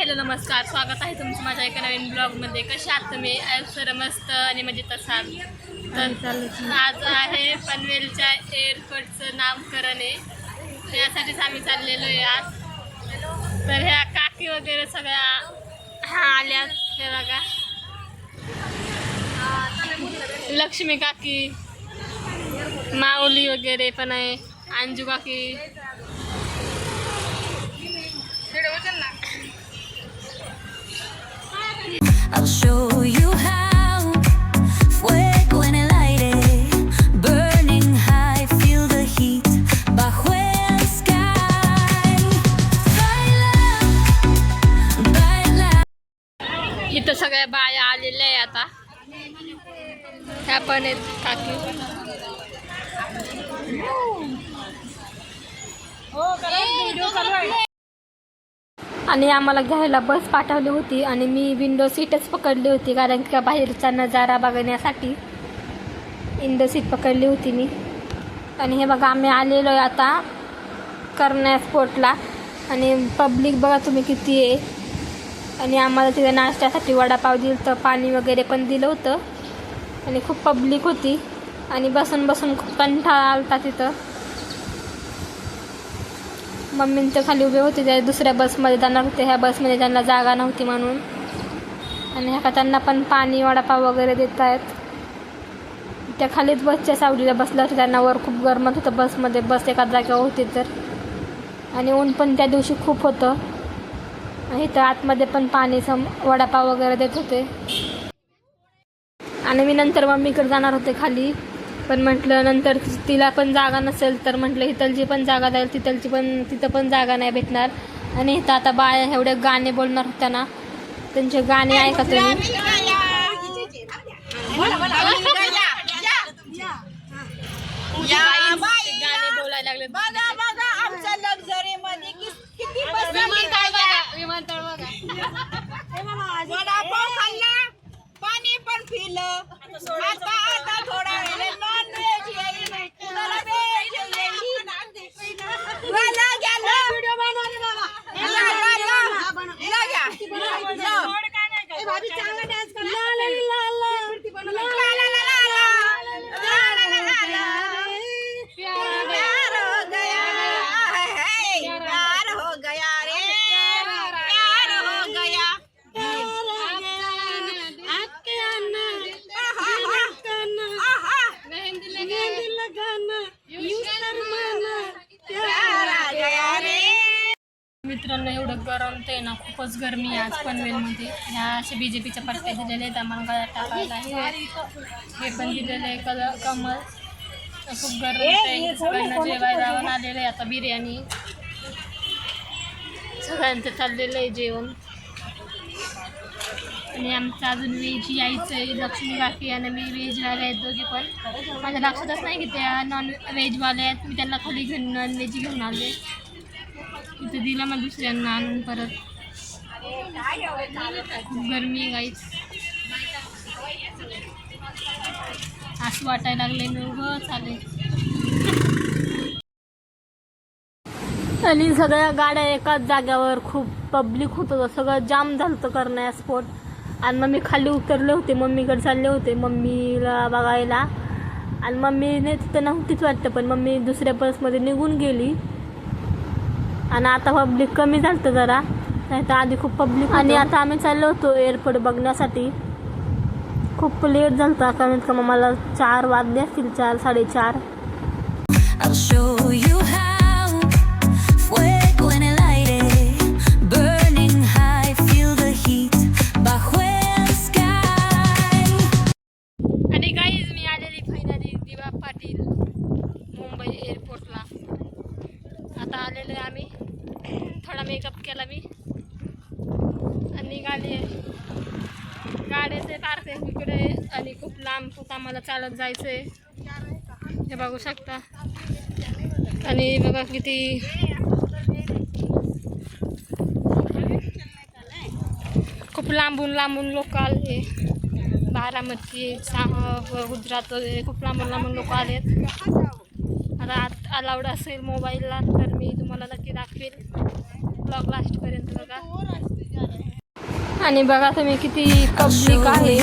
Hello नमस्कार. स्वागत आहे तुमचं माझ्या एका नवीन ब्लॉगमध्ये. कसे आहात तुम्ही? सर मस्त आणि मजेत असाल? तर आज आहे पनवेलच्या एअरपोर्टचं नामकरण आहे. त्यासाठीच आम्ही चाललेलो आहे आज. तर ह्या काकी वगैरे सगळ्या हा आल्या. हे बघा. लक्ष्मी काकी माऊली वगैरे पण आहे. अंजू काकी आणि आम्हाला घ्यायला बस पाठवली होती आणि मी विंडो सीटच पकडली होती कारण की बाहेरचा नजारा बघण्यासाठी. विंडो सीट पकडली होती मी. आणि हे बघा आम्ही आलेलो आहे आता करण्या स्पोर्टला आणि पब्लिक बघा तुम्ही किती आहे. आणि आम्हाला तिथे नाश्त्यासाठी वडापाव दिलं तर पाणी वगैरे पण दिलं होतं. आणि खूप पब्लिक होती. आणि बसून बसून खूप कंठाळा आलता तिथं. मम्मींचं खाली उभे होते त्या दुसऱ्या बसमध्ये जाणार होते. ह्या बसमध्ये त्यांना जागा नव्हती म्हणून. आणि ह्या का त्यांना पण पाणी वडापाव वगैरे देत आहेत त्या खालीच बसच्या सावलीला बसल्या होत्या. त्यांना वर खूप गरमत होतं बसमध्ये बस एका जागेवर होती तर. आणि ऊन पण त्या दिवशी खूप होतं. आणि इथं आतमध्ये पण पाणी सम वडापाव वगैरे देत होते. आणि मी नंतर मम्मीकडे जाणार होते खाली. पण म्हटलं नंतर तिला पण जागा नसेल तर म्हटलं इथलची पण जागा जाईल तिथलची पण तिथं पण जागा नाही भेटणार. आणि इथं आता बाया एवढे गाणे बोलणार होत्या ना त्यांचे गाणे ऐका तुम्ही. गाणे बोलायला लागले बघा बघा आमच्या लक्झरी मध्ये कि- किती विमानतळ बघा पाणी पण पिलं. आता आता थोडा Tapi. गरम ते ना खूपच गरमी आहे आज पनवेलमध्ये. ह्या असे बी जे पीच्या पट्ट्या दिलेले आहेत आम्हाला गळ्यात टाकायला हे हे पण दिलेलं आहे कल कमल खूप गरम आहे. सगळ्यांना जेवायला जाऊन आलेलं आहे आता बिर्याणी. सगळ्यांचं चाललेलं आहे जेवण. आणि आमचं अजून व्हेज यायचं आहे. लक्ष्मी काकी आणि मी व्हेजवाले आहेत दोघी पण. माझ्या लक्षातच नाही की त्या नॉन व्हेजवाले आहेत. मी त्यांना खाली घेऊन नॉन व्हेज घेऊन आले. इथे दिला मग दुसऱ्यांना आणून परत खूप गरमी आहे गाईच असं वाटायला लागले मी उभं चालेल. आणि सगळ्या गाड्या एकाच जाग्यावर खूप पब्लिक होत होतं सगळं जाम झालं होतं करण्या स्पॉट आणि मम्मी खाली उतरले होते मम्मीकडे चालले होते मम्मीला बघायला. आणि मम्मीने तिथं नव्हतीच वाटतं पण मम्मी दुसऱ्या बसमध्ये निघून गेली. आणि आता पब्लिक कमी झालं जरा. नाही तर आधी खूप पब्लिक आणि आता आम्ही चाललो होतो एअरपोर्ट बघण्यासाठी. खूप लेट झालं होतं कमीत कमी मला चार वाजले असतील चार साडेचार. इकडे आणि खूप लांब खूप आम्हाला चालत जायचं आहे हे बघू शकता. आणि बघा किती खूप लांबून लांबून लोक आले. बारामती गुजरात वगैरे खूप लांबून लांबून लोक आलेत. आता अलाउड असेल मोबाईलला तर मी तुम्हाला नक्की दाखवेल. ब्लॉग लास्टपर्यंत बघा. आणि बघा तुम्ही किती पब्लिक आहे.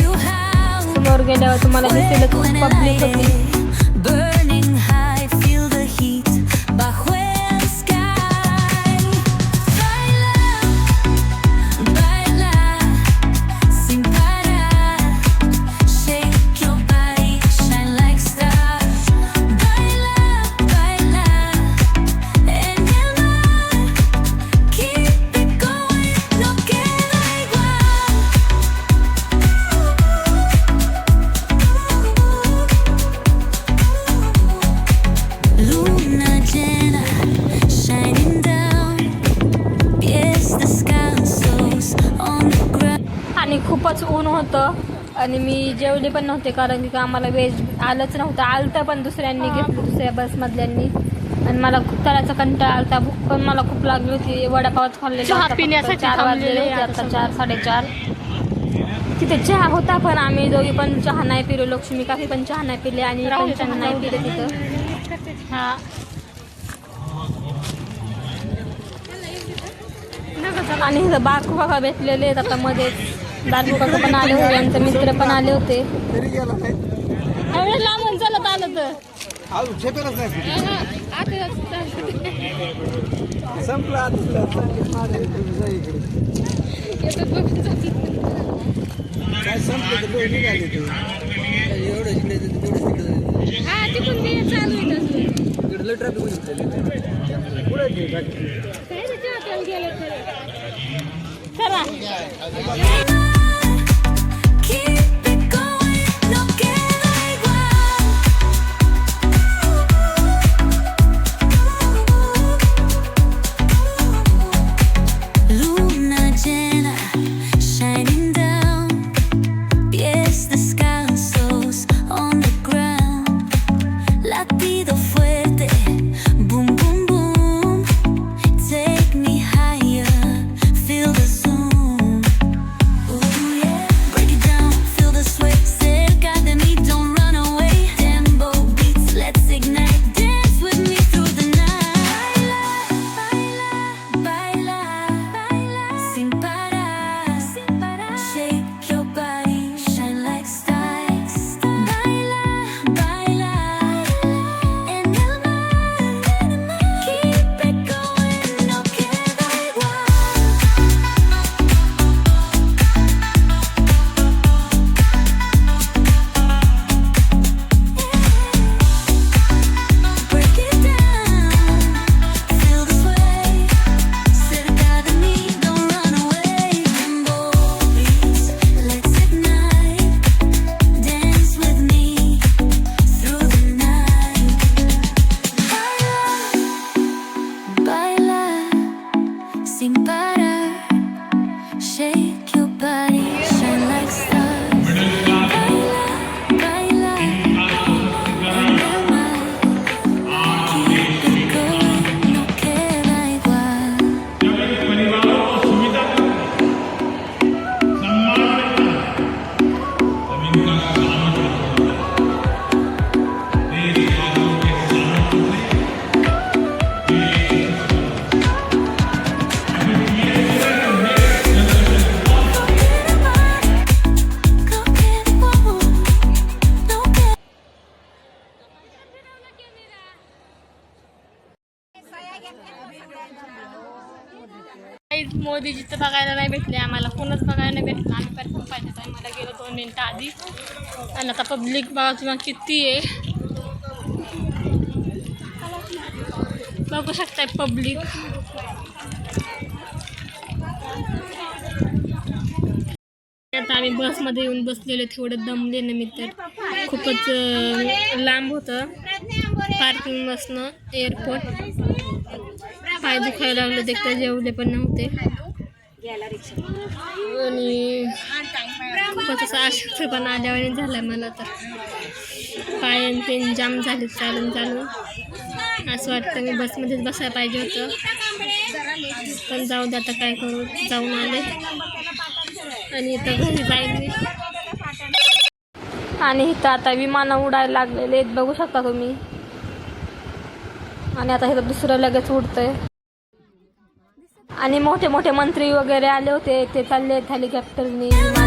you how. समोर गेल्यावर तुम्हाला दिसेल खूप When I पब्लिक light होती जेवले पण नव्हते कारण की आम्हाला वेज आलंच नव्हतं. आलतं पण दुसऱ्यांनी घेतलं दुसऱ्या बसमधल्यांनी आणि मला खूप तळाचा कंटाळा आलता. भूक पण मला खूप लागली होती. वडापावच. पिण्यासाठी चार वाजलेले आता चार साडेचार. तिथे चहा होता पण आम्ही दोघी पण चहा नाही पिलो. लक्ष्मी काफी पण चहा नाही पिले आणि चहा नाही पिले तिथं. हा. आणि बारकू काका भेटलेले आता मध्येच. काका पण आले होते यांचे मित्र पण आले होते. एवढं लांबून चालत आलं तर. हा तिकडून ते चालू आहे तसं. काय? रे, चहा प्यायला गेलं तर. चला. मोदीजी तर बघायला नाही भेटले आम्हाला कोणच बघायला नाही भेटलं. आम्ही परफॉर्म पाहिजे टायमाला गेलो दोन मिनटं आधी. आणि आता पब्लिक बघा किती आहे? बघू शकताय पब्लिक आता आम्ही बसमध्ये येऊन बसलेलो तेवढं दमले ना मी तर. खूपच लांब होतं. पार्किंग बसणं एअरपोर्ट पाय दुखायला लागलं ते जेवले पण नव्हते. आणि खूपच असं पण आल्यावर झालं मला तर. पाय आणि ते जाम झाले चालून चालून. असं वाटतं मी बसमध्येच बसायला पाहिजे होतं. पण जाऊ दे आता काय करू जाऊन आले. आणि इथं घरी जाईल मी. आणि इथं आता विमानं उडायला लागलेले आहेत बघू शकता तुम्ही. आणि आता इथं दुसरं लगेच उडतंय. आणि मोठे मोठे मंत्री वगैरे आले होते. ते चालले हेलिकॉप्टरने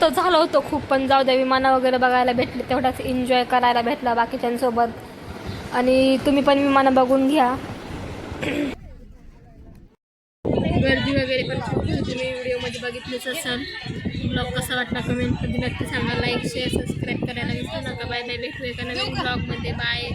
तर झालं होतं खूप पण जाऊ द्या विमानं वगैरे बघायला भेटले तेवढाच एन्जॉय करायला भेटला बाकीच्यांसोबत. आणि तुम्ही पण विमानं बघून घ्या. गर्दी वगैरे पण खूप होती मी व्हिडिओमध्ये बघितलीच असाल. ब्लॉग कसा वाटला कमेंटमध्ये नक्की सांगा. लाईक शेअर सबस्क्राईब करायला विसरू नका. बाय बाय भेटूया एका नवीन ब्लॉगमध्ये बाय